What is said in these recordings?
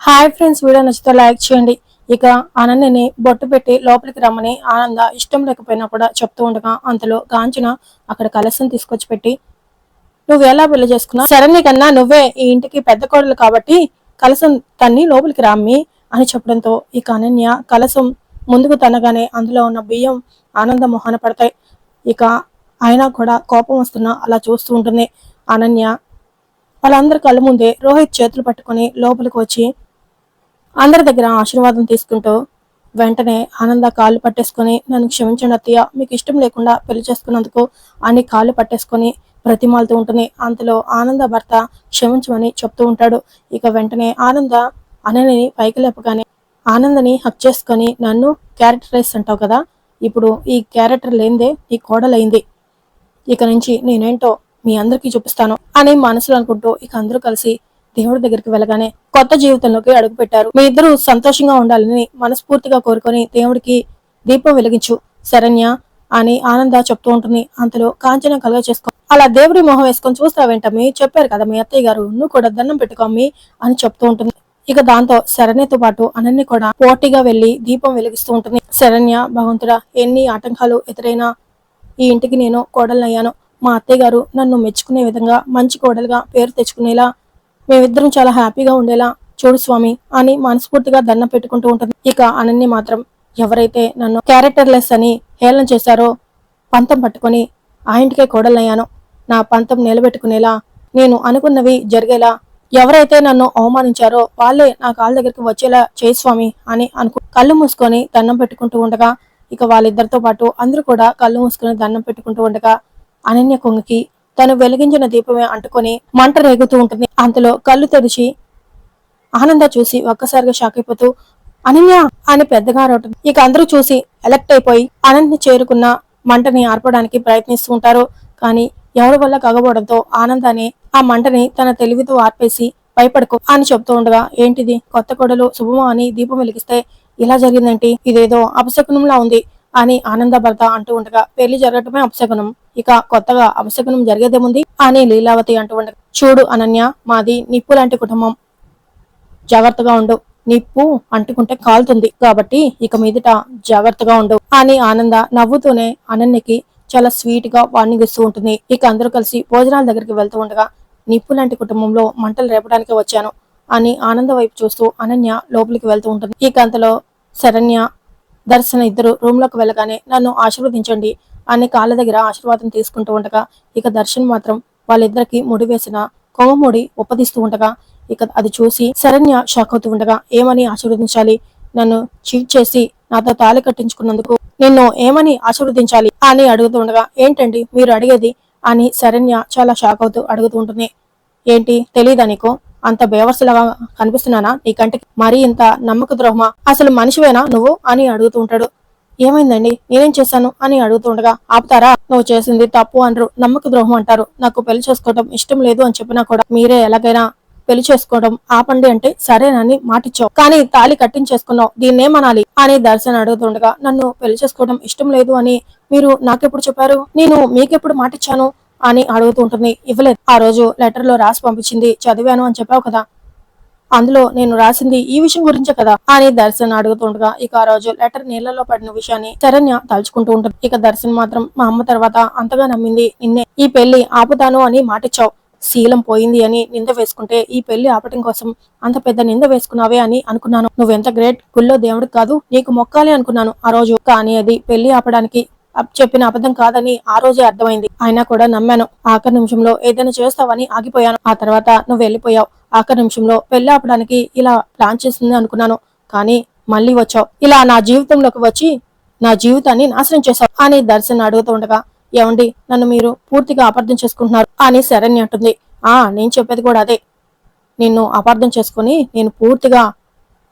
Hi friends video నచ్చితే like చేయండి. ఇక అనన్యని బొట్టు పెట్టి లోపలికి రమ్మని ఆనంద ఇష్టం లేకపోయినా కూడా చెప్తూ ఉండగా అంతలో కాంచన అక్కడ కలసం తీసుకొచ్చి పెట్టి నువ్వు ఎలా పెళ్ళి చేసుకున్నావు? శరణ్య కన్నా నువ్వే ఈ ఇంటికి పెద్ద కోడలు కాబట్టి కలసం తన్ని లోపలికి రామ్మి అని చెప్పడంతో ఇక అనన్య కలసం ముందుకు తనగానే అందులో ఉన్న బియ్యం ఆనంద మొహన పడతాయి. ఇక అయినా కూడా కోపం వస్తున్నా అలా చూస్తూ ఉంటుంది అనన్య వాళ్ళందరి కళ్ళ ముందే రోహిత్ చేతులు పట్టుకొని లోపలికి వచ్చి అందరి దగ్గర ఆశీర్వాదం తీసుకుంటూ వెంటనే ఆనంద కాళ్ళు పట్టేసుకొని నన్ను క్షమించండి అత్తయ్య మీకు ఇష్టం లేకుండా పెళ్ళి చేసుకున్నందుకు అని కాళ్ళు పట్టేసుకొని ప్రతిమాలుతూ ఉంటుంది. అంతలో ఆనంద భర్త క్షమించమని చెప్తూ ఉంటాడు. ఇక వెంటనే ఆనంద అనని పైకి లేపగానే ఆనందని హక్ చేసుకొని నన్ను క్యారెక్టరైజ్ అంటావు కదా ఇప్పుడు ఈ క్యారెక్టర్ లేనిదే ఈ కోడలైంది ఇక నుంచి నేనేంటో మీ అందరికీ చూపిస్తాను అని మనసులో అనుకుంటూ ఇక అందరూ కలిసి దేవుడి దగ్గరికి వెళ్ళగానే కొత్త జీవితంలోకి అడుగుపెట్టారు. మీ ఇద్దరు సంతోషంగా ఉండాలని మనస్ఫూర్తిగా కోరుకొని దేవుడికి దీపం వెలిగించు. శరణ్య అని ఆనంద చెప్తూ ఉంటుంది. అంతలో కాంచన కలగ చేసుకో. అలా దేవుడి మొహం వేసుకొని చూస్తావేంటమ్మి చెప్పారు కదా మీ అత్తయ్య గారు నువ్వు కూడా దండం పెట్టుకోమ్మి అని చెప్తూ ఉంటుంది. ఇక దాంతో శరణ్యతో పాటు అనన్య కూడా పోటీగా వెళ్ళి దీపం వెలిగిస్తూ ఉంటుంది. శరణ్య భగవంతుడా ఎన్ని ఆటంకాలు ఎదురైనా ఈ ఇంటికి నేను కోడలనయ్యాను. మా అత్తయ్య గారు నన్ను మెచ్చుకునే విధంగా మంచి కోడలుగా పేరు తెచ్చుకునేలా మేమిద్దరం చాలా హ్యాపీగా ఉండేలా చూడు స్వామి అని మనస్ఫూర్తిగా దండం పెట్టుకుంటూ ఉంటుంది. ఇక అనన్య మాత్రం ఎవరైతే నన్ను క్యారెక్టర్లెస్ అని హేళన చేశారో పంతం పట్టుకొని ఆ ఇంటికే కోడలయ్యాను. నా పంతం నిలబెట్టుకునేలా నేను అనుకున్నవి జరిగేలా ఎవరైతే నన్ను అవమానించారో వాళ్ళే నా కాళ్ళ దగ్గరికి వచ్చేలా చేయి స్వామి అని అనుకు కళ్ళు మూసుకొని దండం పెట్టుకుంటూ ఉండగా ఇక వాళ్ళిద్దరితో పాటు అందరూ కూడా కళ్ళు మూసుకొని దండం పెట్టుకుంటూ ఉండగా అనన్య కొంగకి తను వెలిగించిన దీపమే అంటుకొని మంట రేగుతూ ఉంటుంది. అంతలో కళ్ళు తెరిచి ఆనంద చూసి ఒక్కసారిగా షాక్ అయిపోతూ అనన్య! అని పెద్దగా అరవటం. ఇక అందరూ చూసి ఎలక్ట్ అయిపోయి అనంత్ని చేరుకున్న మంటని ఆర్పడానికి ప్రయత్నిస్తూ ఉంటారు. కానీ ఎవరి వల్ల కగబోవడంతో ఆనందాన్ని ఆ మంటని తన తెలివితో ఆర్పేసి భయపడకు అని చెప్తూ ఉండగా ఏంటిది? కొత్త కొడలు శుభమా? అని దీపం వెలిగిస్తే ఇలా జరిగిందంటే? ఇదేదో అపశకునంలా ఉంది. అని ఆనంద భర్త అంటూ ఉండగా పెళ్ళి జరగటమే అపశకునం. ఇక కొత్తగా అపశకునం జరిగేదేముంది అని లీలావతి అంటూ ఉండగా చూడు అనన్య మాది నిప్పు లాంటి కుటుంబం. జాగ్రత్తగా ఉండు. నిప్పు అంటుకుంటే కాలుతుంది కాబట్టి ఇక మీదట జాగ్రత్తగా ఉండు అని ఆనంద నవ్వుతూనే అనన్యకి చాలా స్వీట్గా వార్నింగ్ ఇస్తూ ఉంటుంది. ఇక అందరూ కలిసి భోజనాల దగ్గరికి వెళ్తూ ఉండగా నిప్పు లాంటి కుటుంబంలో మంటలు రేపడానికి వచ్చాను అని ఆనంద వైపు చూస్తూ అనన్య లోపలికి వెళ్తూ ఉంటుంది. ఇక అంతలో శరణ్య దర్శన ఇద్దరు రూమ్లోకి వెళ్ళగానే నన్ను ఆశీర్వదించండి. అని కాళ్ళ దగ్గర ఆశీర్వాదం తీసుకుంటూ ఉండగా ఇక దర్శన్ మాత్రం వాళ్ళిద్దరికి ముడి వేసిన కొమ్మముడి ఉపదిస్తూ ఉండగా ఇక అది చూసి శరణ్య షాక్ అవుతూ ఉండగా ఏమని ఆశీర్వదించాలి? నన్ను చీట్ చేసి నాతో తాళి కట్టించుకున్నందుకు నిన్ను ఏమని ఆశీర్వదించాలి? అని అడుగుతూ ఉండగా ఏంటండి మీరు అడిగేది? అని శరణ్య చాలా షాక్ అవుతూ అడుగుతూ ఉంటుంది. ఏంటి? తెలీదా నీకు? అంత బేవర్సలాగా కనిపిస్తున్నానా? నీ కంటికి మరీ ఇంత నమ్మక ద్రోహమా? అసలు మనిషివేనా నువ్వు? అని అడుగుతూ ఉంటాడు. ఏమైందండి? నేనేం చేశాను? అని అడుగుతూ ఉండగా ఆపుతారా? నువ్వు చేసింది తప్పు అనరు. నమ్మక ద్రోహం అంటారు. నాకు పెళ్ళి చేసుకోవడం ఇష్టం లేదు అని చెప్పినా కూడా మీరే ఎలాగైనా పెళ్ళి చేసుకోవడం ఆపండి అంటే సరేనని మాటిచ్చావు. కానీ తాళి కట్టించేసుకున్నావు. దీన్నేమనాలి అని దర్శన్ అడుగుతుండగా నన్ను పెళ్ళి చేసుకోవడం ఇష్టం లేదు అని మీరు నాకెప్పుడు చెప్పారు? నేను మీకెప్పుడు మాటిచ్చాను? అని అడుగుతూ ఉంటుంది. ఇవ్వలేదు. ఆ రోజు లెటర్లో రాసి పంపించింది చదివాను అని చెప్పావు కదా. అందులో నేను రాసింది ఈ విషయం గురించే కదా అని దర్శన్ అడుగుతుండగా ఇక ఆ రోజు లెటర్ నీళ్ళలో పడిన విషయాన్ని శరణ్య తలుచుకుంటూ ఉంటుంది. ఇక దర్శన్ మాత్రం మా అమ్మ తర్వాత అంతగా నమ్మింది నిన్నే ఈ పెళ్ళి ఆపుతాను అని మాటిచ్చావు. శీలం పోయింది అని నింద వేసుకుంటే ఈ పెళ్ళి ఆపటం కోసం అంత పెద్ద నింద వేసుకున్నావే అని అనుకున్నాను. నువ్వెంత గ్రేట్ గుళ్ళో దేవుడికి కాదు నీకు మొక్కాలి అనుకున్నాను ఆ రోజు. కానీ అది పెళ్ళి ఆపడానికి చెప్పిన అబద్ధం కాదని ఆ రోజే అర్థమైంది. అయినా కూడా నమ్మాను. ఆఖరి నిమిషంలో ఏదైనా చేస్తావని ఆగిపోయాను. ఆ తర్వాత నువ్వు వెళ్ళిపోయావు. ఆఖరి నిమిషంలో పెళ్ళి ఆపడానికి ఇలా ప్లాన్ చేస్తుంది అనుకున్నాను. కానీ మళ్ళీ వచ్చావు. ఇలా నా జీవితంలోకి వచ్చి నా జీవితాన్ని నాశనం చేశావు అని దర్శన్ అడుగుతూ ఉండగా ఏమండి నన్ను మీరు పూర్తిగా అపార్థం చేసుకుంటున్నారు అని శరణ్య అంటుంది. ఆ నేను చెప్పేది కూడా అదే. నిన్ను అపార్థం చేసుకుని నేను పూర్తిగా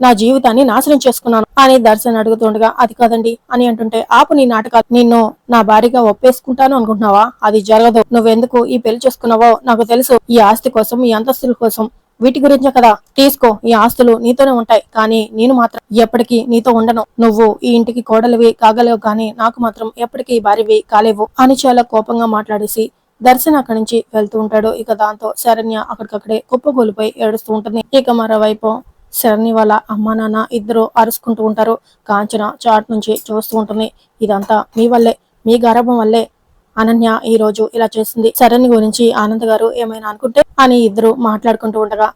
నా జీవితాన్ని నాశనం చేసుకున్నాను అని దర్శన్ అడుగుతుండగా అది కాదండి అని అంటుంటే ఆపు నీ నాటకాలు. నిన్ను నా భార్యగా ఒప్పేసుకుంటాను అనుకుంటున్నావా? అది జరగదు. నువ్వెందుకు ఈ పెళ్ళి చేసుకున్నావో నాకు తెలుసు. ఈ ఆస్తి కోసం ఈ అంతస్తుల కోసం వీటి గురించే కదా. తీసుకో. ఈ ఆస్తులు నీతోనే ఉంటాయి. కానీ నేను మాత్రం ఎప్పటికీ నీతో ఉండను. నువ్వు ఈ ఇంటికి కోడలివి కాగలేవు కానీ నాకు మాత్రం ఎప్పటికీ భార్యవి కాలేవు అని చాలా కోపంగా మాట్లాడేసి దర్శన్ అక్కడి నుంచి వెళ్తూ ఉంటాడు. ఇక దాంతో శరణ్య అక్కడికక్కడే కుప్పగూలిపోయి ఏడుస్తూ ఉంటుంది. ఇక మరోవైపు శరణి వాళ్ళ అమ్మా నాన్న ఇద్దరు అరుచుకుంటూ ఉంటారు. కాంచన చాట్ నుంచి చూస్తూ ఉంటుంది. ఇదంతా మీ వల్లే మీ గర్భం వల్లే అనన్య ఈ రోజు ఇలా చేసింది. శరణి గురించి ఆనంద్ గారు ఏమైనా అనుకుంటే అని ఇద్దరు మాట్లాడుకుంటూ ఉండగా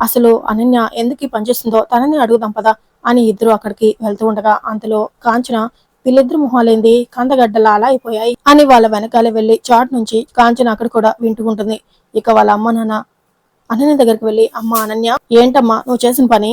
అసలు అనన్య ఎందుకు పనిచేస్తుందో పని చేస్తుందో తనని అడుగుదాం పదా అని ఇద్దరు అక్కడికి వెళ్తూ ఉండగా అంతలో కాంచన వీళ్ళిద్దరు మొహాలేంది? కందగడ్డలా అలా అయిపోయాయి అని వాళ్ళ వెనకాలే వెళ్ళి చాట్ నుంచి కాంచన అక్కడ కూడా వింటూ ఉంటుంది. ఇక వాళ్ళ అమ్మ నాన్న అనన్య దగ్గరికి వెళ్ళి అమ్మ అనన్య ఏంటమ్మా నువ్వు చేసిన పని?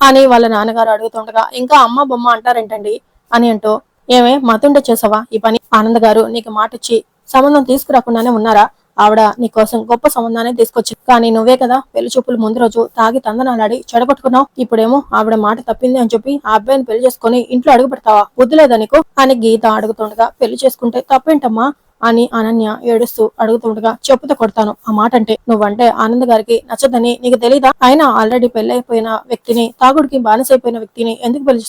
అని వాళ్ళ నాన్నగారు అడుగుతుండగా ఇంకా అమ్మ బొమ్మ అంటారేంటండి? అని అంటూ ఏమే మతుండే చేసావా ఈ పని? ఆనంద్ గారు నీకు మాట ఇచ్చి సంబంధం తీసుకురాకుండానే ఉన్నారా? ఆవిడ నీకోసం గొప్ప సంబంధాన్ని తీసుకొచ్చి కానీ నువ్వే కదా పెళ్ళి చూపులు ముందు రోజు తాగి తందనాలాడి చెడగొట్టుకున్నావు. ఇప్పుడేమో ఆవిడ మాట తప్పింది అని చెప్పి ఆ అబ్బాయిని పెళ్ళి చేసుకుని ఇంట్లో అడుగు పెడతావా వద్దులేదా నీకు? అని గీత అడుగుతుండగా పెళ్ళి చేసుకుంటే తప్పేంటమ్మా? అని అనన్య ఏడుస్తూ అడుగుతుండగా చెప్పుతో కొడతాను. ఆ మాట అంటే నువ్వంటే ఆనంద్ గారికి నచ్చదని నీకు తెలీదా? ఆయన ఆల్రెడీ పెళ్ళైపోయిన వ్యక్తిని తాగుడికి బానిసైపోయిన వ్యక్తిని ఎందుకు పెళ్ళి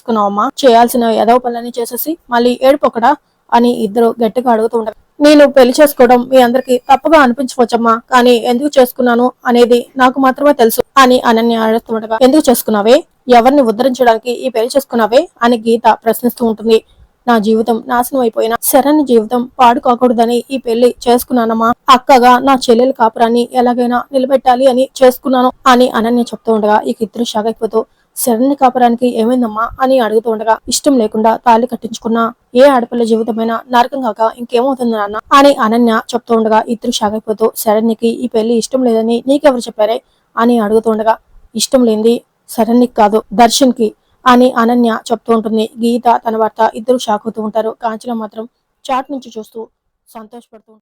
చేయాల్సిన ఎదవ పనులన్నీ చేసేసి మళ్ళీ ఏడుపోకడా అని ఇద్దరు గట్టిగా అడుగుతూ ఉంటారు నేను పెళ్ళి చేసుకోవడం మీ అందరికి తప్పుగా అనిపించవచ్చమ్మా. కానీ ఎందుకు చేసుకున్నాను అనేది నాకు మాత్రమే తెలుసు అని అనన్య అడుగుతుండగా ఎందుకు చేసుకున్నావే? ఎవరిని ఉద్ధరించడానికి ఈ పెళ్ళి చేసుకున్నావే? అని గీత ప్రశ్నిస్తూ ఉంటుంది. నా జీవితం నాశనం అయిపోయిన శరణ్ జీవితం పాడు కాకూడదని ఈ పెళ్ళి చేసుకున్నానమ్మా. అక్కగా నా చెల్లెల కాపురాన్ని ఎలాగైనా నిలబెట్టాలి అని చేసుకున్నాను అని అనన్య చెప్తూ ఉండగా ఈ ఇద్దరు షాక్ అయిపోతూ శరణి కాపురానికి ఏమైందమ్మా? అని అడుగుతూ ఉండగా ఇష్టం లేకుండా తాళి కట్టించుకున్న. ఏ ఆడపిల్ల జీవితమైనా నరకం కాక ఇంకేమవుతుంది నాన్న? అని అనన్య చెప్తూ ఉండగా ఇద్దరు షాక్ అయిపోతూ శరణ్యకి ఈ పెళ్ళి ఇష్టం లేదని నీకెవరు చెప్పారే? అని అడుగుతుండగా ఇష్టం లేనిది శరణ్యకి కాదు దర్శన్కి అని అనన్య చెప్తూ ఉంటుంది. గీత తన భర్త ఇద్దరు షాక్ అవుతూ ఉంటారు. కాంచన మాత్రం చాట్ నుంచి చూస్తూ సంతోషపడుతూ